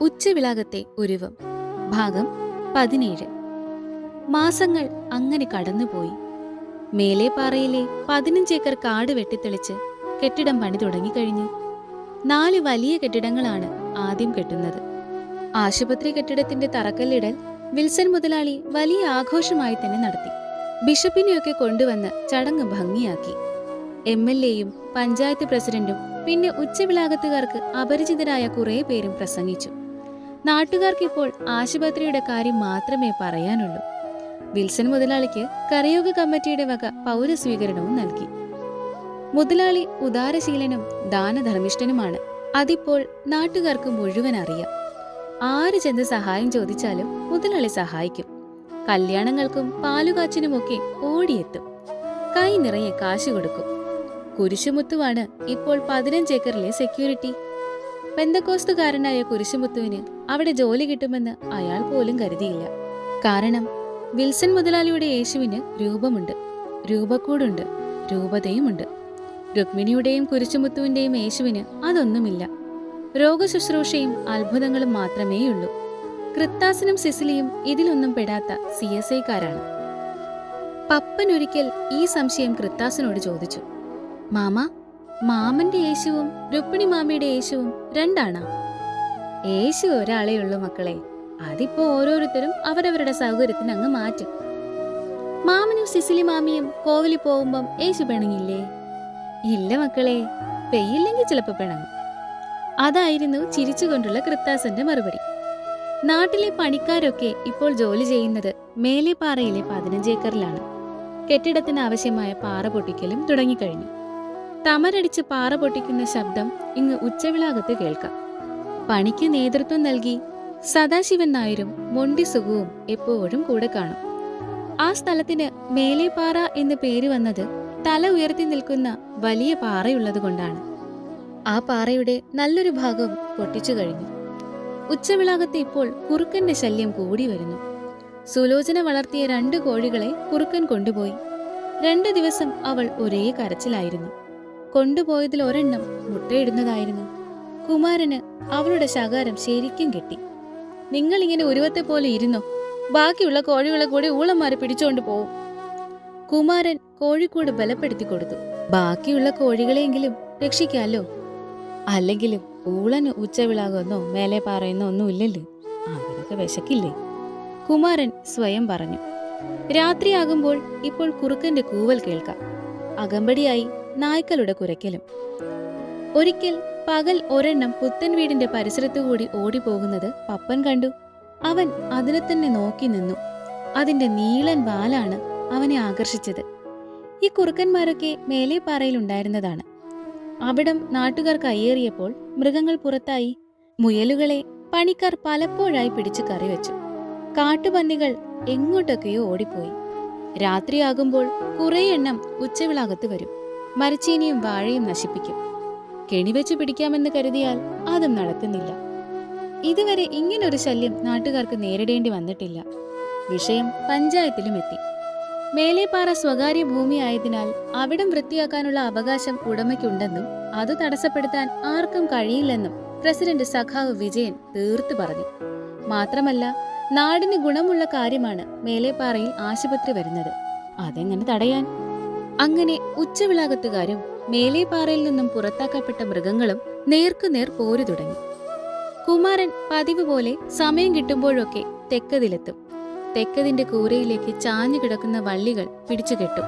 ഉച്ചവിളാകത്തെ ഒരുവം ഭാഗം പതിനേഴ്. മാസങ്ങൾ അങ്ങനെ കടന്നുപോയി. മേലേപ്പാറയിലെ പതിനഞ്ചേക്കർ കാട് വെട്ടിത്തെളിച്ച് കെട്ടിടം പണി തുടങ്ങിക്കഴിഞ്ഞു നാല് വലിയ കെട്ടിടങ്ങളാണ് ആദ്യം കെട്ടുന്നത്. ആശുപത്രി കെട്ടിടത്തിന്റെ തറക്കല്ലിടൽ വിൽസൺ മുതലാളി വലിയ ആഘോഷമായി തന്നെ നടത്തി. ബിഷപ്പിനെയൊക്കെ കൊണ്ടുവന്ന് ചടങ്ങ് ഭംഗിയാക്കി. എം എൽ എയും പഞ്ചായത്ത് പ്രസിഡന്റും പിന്നെ ഉച്ചവിളാകത്തുകാർക്ക് അപരിചിതരായ കുറേ പേരും പ്രസംഗിച്ചു. നാട്ടുകാർക്കിപ്പോൾ ആശുപത്രിയുടെ കാര്യം മാത്രമേ പറയാനുള്ളൂ. വിൽസൺ മുതലാളിക്ക് കരയോഗ കമ്മിറ്റിയുടെ വക പൗരസ്വീകരണവും നൽകി. മുതലാളി ഉദാരശീലനും ദാനധർമ്മിഷ്ഠനുമാണ്. അതിപ്പോൾ നാട്ടുകാർക്ക് മുഴുവൻ അറിയാം. ആര് ചെന്ന് സഹായം ചോദിച്ചാലും മുതലാളി സഹായിക്കും. കല്യാണങ്ങൾക്കും പാലുകാച്ചിനുമൊക്കെ ഓടിയെത്തും. കൈ നിറയെ കാശ് കൊടുക്കും. കുരിശുമുത്തുവാണ് ഇപ്പോൾ പതിനഞ്ചേക്കറിലെ സെക്യൂരിറ്റി പെന്തക്കോസ്തുകാരനായ കുരിശുമുത്തുവിന് അവിടെ ജോലി കിട്ടുമെന്ന് അയാൾ പോലും കരുതിയില്ല. കാരണം വിൽസൺ മുതലാളിയുടെ യേശുവിന് രൂപമുണ്ട്. രൂപക്കൂടുണ്ട്. രൂപതയുമുണ്ട്. രുക്മിണിയുടെയും കുരിശുമുത്തുവിന്റെയും യേശുവിന് അതൊന്നുമില്ല. രോഗശുശ്രൂഷയും അത്ഭുതങ്ങളും മാത്രമേയുള്ളൂ. ക്രിത്താസിനും സിസിലിയും ഇതിലൊന്നും പെടാത്ത സി എസ് ഐക്കാരാണ്. പപ്പൻ ഒരിക്കൽ ഈ സംശയം ക്രിത്താസിനോട് ചോദിച്ചു. മാമ മാമന്റെ യേശുവും രുക്മിണി മാമിയുടെ യേശുവും രണ്ടാണാ. യേശു ഒരാളേ ഉള്ളൂ മക്കളെ. അതിപ്പോ ഓരോരുത്തരും അവരവരുടെ സൗകര്യത്തിന് അങ്ങ് മാറ്റും. മാമനും സിസിലി മാമിയും കോവിലി പോകുമ്പം യേശു പിണങ്ങില്ലേ? ഇല്ല മക്കളെ പെയ്യില്ലെങ്കിൽ ചിലപ്പോ പിണങ്ങും. അതായിരുന്നു ചിരിച്ചുകൊണ്ടുള്ള കൃത്താസന്റെ മറുപടി. നാട്ടിലെ പണിക്കാരൊക്കെ ഇപ്പോൾ ജോലി ചെയ്യുന്നത് മേലെപ്പാറയിലെ പതിനഞ്ചേക്കറിലാണ് കെട്ടിടത്തിന് ആവശ്യമായ പാറ പൊട്ടിക്കലും തുടങ്ങിക്കഴിഞ്ഞു. തമരടിച്ച് പാറ പൊട്ടിക്കുന്ന ശബ്ദം ഇങ്ങ് ഉച്ചവിളാകത്ത് കേൾക്കാം. പണിക്ക് നേതൃത്വം നൽകി സദാശിവൻ നായരും മൊണ്ടി സുഖവും എപ്പോഴും കൂടെ കാണും. ആ സ്ഥലത്തിന് മേലേപ്പാറ എന്ന് പേര് വന്നത് തല ഉയർത്തി നിൽക്കുന്ന വലിയ പാറയുള്ളത് കൊണ്ടാണ്. ആ പാറയുടെ നല്ലൊരു ഭാഗം പൊട്ടിച്ചു കഴിഞ്ഞു. ഉച്ചവിളാകത്ത് ഇപ്പോൾ കുറുക്കന്റെ ശല്യം കൂടി വരുന്നു. സുലോചന വളർത്തിയ രണ്ട് കോഴികളെ കുറുക്കൻ കൊണ്ടുപോയി. രണ്ടു ദിവസം അവൾ ഒരേ കരച്ചിലായിരുന്നു. കൊണ്ടുപോയതിൽ ഒരെണ്ണം മുട്ടയിടുന്നതായിരുന്നു. കുമാരന് അവളുടെ ശകാരം ശരിക്കും കിട്ടി. നിങ്ങൾ ഇങ്ങനെ ഉരുവത്തെ പോലെ ഇരുന്നോ? ബാക്കിയുള്ള കോഴികളെ കൂടി ഊളന്മാരെ പിടിച്ചുകൊണ്ട് പോവും. കുമാരൻ കോഴിക്കൂട് ബലപ്പെടുത്തി കൊടുത്തു. ബാക്കിയുള്ള കോഴികളെയെങ്കിലും രക്ഷിക്കാലോ? അല്ലെങ്കിലും ഊളന് ഉച്ചവിളാകുന്നോ മേലെ പാറയുന്നോ ഒന്നുമില്ലല്ലോ അവരൊക്കെ വിശക്കില്ലേ? കുമാരൻ സ്വയം പറഞ്ഞു. രാത്രിയാകുമ്പോൾ ഇപ്പോൾ കുറുക്കന്റെ കൂവൽ കേൾക്കാം. അകമ്പടിയായി നായ്ക്കളുടെ കുരക്കലും ഒരിക്കൽ പകൽ ഒരെണ്ണം പുത്തൻ വീടിന്റെ പരിസരത്തുകൂടി ഓടിപ്പോകുന്നത് പപ്പൻ കണ്ടു. അവൻ അതിനെ തന്നെ നോക്കി നിന്നു. അതിന്റെ നീളൻ വാലാണ് അവനെ ആകർഷിച്ചത്. ഈ കുറുക്കന്മാരൊക്കെ മേലേപ്പാറയിൽ ഉണ്ടായിരുന്നതാണ്. അവിടം നാട്ടുകാർ കയ്യേറിയപ്പോൾ മൃഗങ്ങൾ പുറത്തായി മുയലുകളെ പണിക്കാർ പലപ്പോഴായി പിടിച്ചു കറിവെച്ചു കാട്ടുപന്നികൾ എങ്ങോട്ടൊക്കെയോ ഓടിപ്പോയി. രാത്രിയാകുമ്പോൾ കുറേ എണ്ണം ഉച്ചവിളാകത്ത് വരും. മരച്ചീനിയും വാഴയും നശിപ്പിക്കും. കെണിവെച്ച് പിടിക്കാമെന്ന് കരുതിയാൽ അതും നടക്കുന്നില്ല. ഇതുവരെ ഇങ്ങനൊരു ശല്യം നാട്ടുകാർക്ക് നേരിടേണ്ടി വന്നിട്ടില്ല. വിഷയം പഞ്ചായത്തിലും എത്തി. മേലേപ്പാറ സ്വകാര്യ ഭൂമിയായതിനാൽ അവിടം വൃത്തിയാക്കാനുള്ള അവകാശം ഉടമയ്ക്കുണ്ടെന്നും അത് തടസ്സപ്പെടുത്താൻ ആർക്കും കഴിയില്ലെന്നും പ്രസിഡന്റ് സഖാവ് വിജയൻ തീർത്തു പറഞ്ഞു. മാത്രമല്ല നാടിന് ഗുണമുള്ള കാര്യമാണ് മേലേപ്പാറയിൽ ആശുപത്രി വരുന്നത്. അതെങ്ങനെ തടയാൻ? അങ്ങനെ ഉച്ചവിളാകത്തുകാരും മേലേപ്പാറയിൽ നിന്നും പുറത്താക്കപ്പെട്ട മൃഗങ്ങളും നേർക്കുനേർ പോരു തുടങ്ങി. കുമാരൻ പതിവ് പോലെ സമയം കിട്ടുമ്പോഴൊക്കെ തെക്കതിലെത്തും. തെക്കതിന്റെ കൂരയിലേക്ക് ചാഞ്ഞു കിടക്കുന്ന വള്ളികൾ പിടിച്ചുകെട്ടും.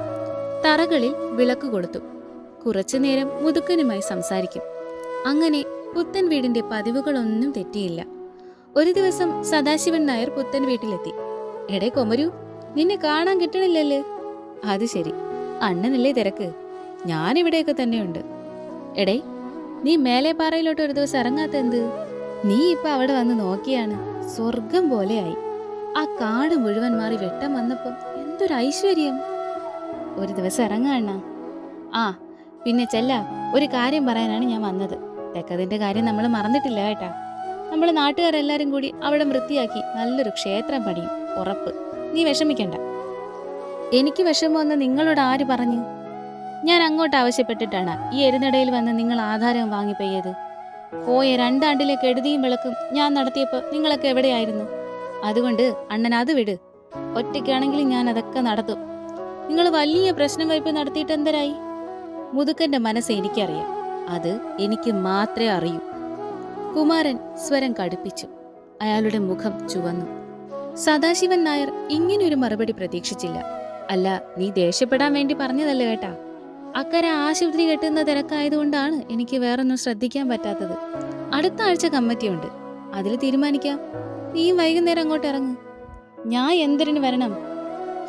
തറകളിൽ വിളക്ക് കൊളുത്തും. കുറച്ചുനേരം മുതുക്കനുമായി സംസാരിക്കും. അങ്ങനെ പുത്തൻ വീടിന്റെ പതിവുകളൊന്നും തെറ്റിയില്ല. ഒരു ദിവസം സദാശിവൻ നായർ പുത്തൻ വീട്ടിലെത്തി. എടേ കൊമരു നിന്നെ കാണാൻ കിട്ടണില്ലല്ലേ? അത് ശരി. അണ്ണനല്ലേ തിരക്ക്? ഞാനിവിടെയൊക്കെ തന്നെയുണ്ട്. എടേ നീ മേലേപ്പാറയിലോട്ട് ഒരു ദിവസം ഇറങ്ങാത്ത എന്ത് നീ ഇപ്പൊ അവിടെ വന്ന് നോക്കിയാണ് സ്വർഗം പോലെയായി. ആ കാട് മുഴുവൻ മാറി വെട്ടം വന്നപ്പോൾ എന്തൊരു ഐശ്വര്യം. ഒരു ദിവസം ഇറങ്ങാണ ആ പിന്നെ ചെല്ല ഒരു കാര്യം പറയാനാണ് ഞാൻ വന്നത്. തെക്കതിന്റെ കാര്യം നമ്മൾ മറന്നിട്ടില്ല കേട്ടാ. നമ്മൾ നാട്ടുകാരെല്ലാരും കൂടി അവിടെ വൃത്തിയാക്കി നല്ലൊരു ക്ഷേത്രം പണിയും ഉറപ്പ്. നീ വിഷമിക്കണ്ട. എനിക്ക് വിഷമമെന്ന് നിങ്ങളോട് ആര് പറഞ്ഞു? ഞാൻ അങ്ങോട്ട് ആവശ്യപ്പെട്ടിട്ടാണ് ഈ എരുന്നടയിൽ വന്ന് നിങ്ങൾ ആധാരം വാങ്ങിപ്പോയത് പോയ രണ്ടാണ്ടിലെ കെടുതിയും വിളക്കും ഞാൻ നടത്തിയപ്പോൾ നിങ്ങളൊക്കെ എവിടെയായിരുന്നു? അതുകൊണ്ട് അണ്ണൻ അത് വിട്. ഒറ്റയ്ക്കാണെങ്കിലും ഞാൻ അതൊക്കെ നടത്തും. നിങ്ങൾ വലിയ പ്രശ്നം വയ്പ് നടത്തിയിട്ട് എന്തരായി? മുതുക്കന്റെ മനസ്സ് എനിക്കറിയാം. അത് എനിക്ക് മാത്രമേ അറിയൂ. കുമാരൻ സ്വരം കടുപ്പിച്ചു. അയാളുടെ മുഖം ചുവന്നു. സദാശിവൻ നായർ ഇങ്ങനൊരു മറുപടി പ്രതീക്ഷിച്ചില്ല. അല്ല നീ ദേഷ്യപ്പെടാൻ വേണ്ടി പറഞ്ഞതല്ല കേട്ടാ. അക്കരെ ആശുപത്രി കെട്ടുന്ന തിരക്കായതുകൊണ്ടാണ് എനിക്ക് വേറൊന്നും ശ്രദ്ധിക്കാൻ പറ്റാത്തത്. അടുത്ത ആഴ്ച കമ്മിറ്റിയുണ്ട്. അതിൽ തീരുമാനിക്കാം. നീ വൈകുന്നേരം അങ്ങോട്ട് ഇറങ്ങ്. ഞാൻ എന്തിനു വരണം?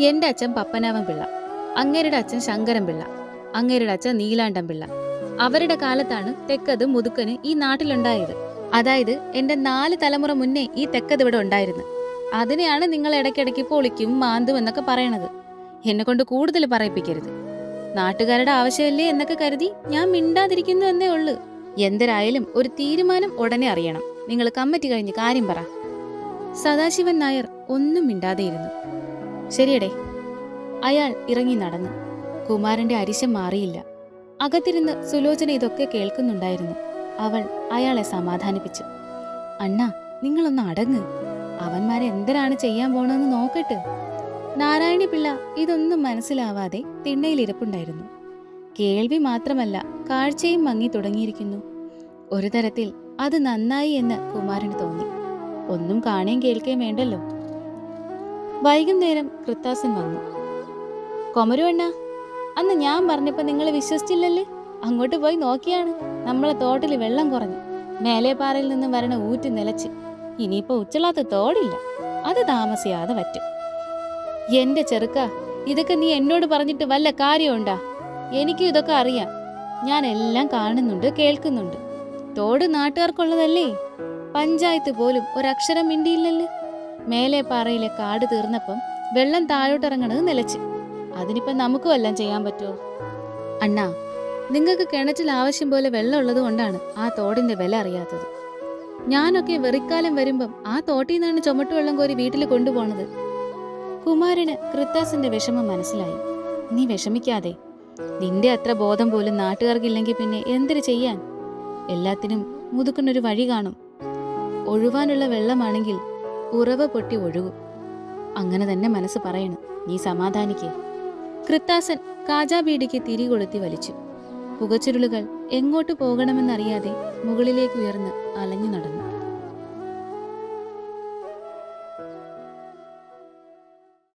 എന്റെ അച്ഛൻ പപ്പനാവൻ പിള്ള. അങ്ങേരുടെ അച്ഛൻ ശങ്കരൻ പിള്ള. അങ്ങേരുടെ അച്ഛൻ നീലാണ്ടൻ പിള്ള. അവരുടെ കാലത്താണ് തെക്കത് മുതുക്കന് ഈ നാട്ടിലുണ്ടായത്. അതായത് എന്റെ നാല് തലമുറ മുന്നേ ഈ തെക്കത് ഇവിടെ ഉണ്ടായിരുന്നു. അതിനെയാണ് നിങ്ങൾ ഇടയ്ക്കിടയ്ക്ക് പൊളിക്കും മാന്തും എന്നൊക്കെ പറയണത്. എന്നെ കൊണ്ട് കൂടുതൽ പറയിപ്പിക്കരുത്. നാട്ടുകാരുടെ ആവശ്യമല്ലേ എന്നൊക്കെ കരുതി ഞാൻ മിണ്ടാതിരിക്കുന്നു എന്നേ ഉള്ളു. എന്തരായാലും ഒരു തീരുമാനം ഉടനെ അറിയണം. നിങ്ങൾ കമ്മിറ്റി കഴിഞ്ഞ് കാര്യം പറ. സദാശിവൻ നായർ ഒന്നും മിണ്ടാതെയിരുന്നു ശരിയടേ. അയാൾ ഇറങ്ങി നടന്നു. കുമാരന്റെ അരിശം മാറിയില്ല. അകത്തിരുന്ന് സുലോചന ഇതൊക്കെ കേൾക്കുന്നുണ്ടായിരുന്നു. അവൾ അയാളെ സമാധാനിപ്പിച്ചു. അണ്ണാ നിങ്ങളൊന്ന് അടങ്ങ്. അവന്മാരെ എന്തരാണ് ചെയ്യാൻ പോണെന്ന് നോക്കട്ടെ. നാരായണി പിള്ള ഇതൊന്നും മനസ്സിലാവാതെ തിണ്ണയിലിരിപ്പുണ്ടായിരുന്നു. കേൾവി മാത്രമല്ല കാഴ്ചയും മങ്ങി തുടങ്ങിയിരിക്കുന്നു. ഒരു തരത്തിൽ അത് നന്നായി എന്ന് കുമാരന് തോന്നി. ഒന്നും കാണുകയും കേൾക്കുകയും വേണ്ടല്ലോ. വൈകുന്നേരം കൃത്താസൻ വന്നു. കൊമരുവണ്ണ അന്ന് ഞാൻ പറഞ്ഞപ്പോ നിങ്ങൾ വിശ്വസിച്ചില്ലല്ലേ? അങ്ങോട്ട് പോയി നോക്കിയാണ്. നമ്മളെ തോട്ടിൽ വെള്ളം കുറഞ്ഞു. മേലേപ്പാറയിൽ നിന്നും വരണ ഊറ്റ് നിലച്ച്. ഇനിയിപ്പോ ഉച്ചളാത്ത തോടില്ല. അത് താമസിയാതെ പറ്റും എന്റെ ചെറുക്ക ഇതൊക്കെ നീ എന്നോട് പറഞ്ഞിട്ട് വല്ല കാര്യമുണ്ടാ? എനിക്കും ഇതൊക്കെ അറിയാം. ഞാൻ എല്ലാം കാണുന്നുണ്ട് കേൾക്കുന്നുണ്ട്. തോട് നാട്ടുകാർക്കുള്ളതല്ലേ? പഞ്ചായത്ത് പോലും ഒരക്ഷരം മിണ്ടിയില്ലല്ലേ? മേലെ പാറയിലെ കാട് തീർന്നപ്പം വെള്ളം താഴോട്ടിറങ്ങണത് നിലച്ച്. അതിനിപ്പം നമുക്കും എല്ലാം ചെയ്യാൻ പറ്റുമോ? അണ്ണാ നിങ്ങൾക്ക് കിണറ്റിൽ ആവശ്യം പോലെ വെള്ളം ഉള്ളത് കൊണ്ടാണ് ആ തോടിന്റെ വില അറിയാത്തത്. ഞാനൊക്കെ വെറിക്കാലം വരുമ്പം ആ തോട്ടിൽ നിന്നാണ് ചുമട്ടുവെള്ളം കോരി വീട്ടിൽ കൊണ്ടുപോണത്. കുമാരന് കൃത്താസിന്റെ വിഷമം മനസ്സിലായി. നീ വിഷമിക്കാതെ. നിന്റെ അത്ര ബോധം പോലും നാട്ടുകാർക്കില്ലെങ്കിൽ പിന്നെ എന്തിനു ചെയ്യാൻ? എല്ലാത്തിനും മുതുക്കുന്നൊരു വഴി കാണും. ഒഴുവാനുള്ള വെള്ളമാണെങ്കിൽ ഉറവ പൊട്ടി ഒഴുകും. അങ്ങനെ തന്നെ മനസ്സ് പറയണം. നീ സമാധാനിക്ക്. കൃത്താസൻ കാജാബീഡിക്ക് തിരി കൊളുത്തി വലിച്ചു. പുകച്ചുരുളുകൾ എങ്ങോട്ട് പോകണമെന്നറിയാതെ മുകളിലേക്ക് ഉയർന്ന് അലഞ്ഞു നടന്നു.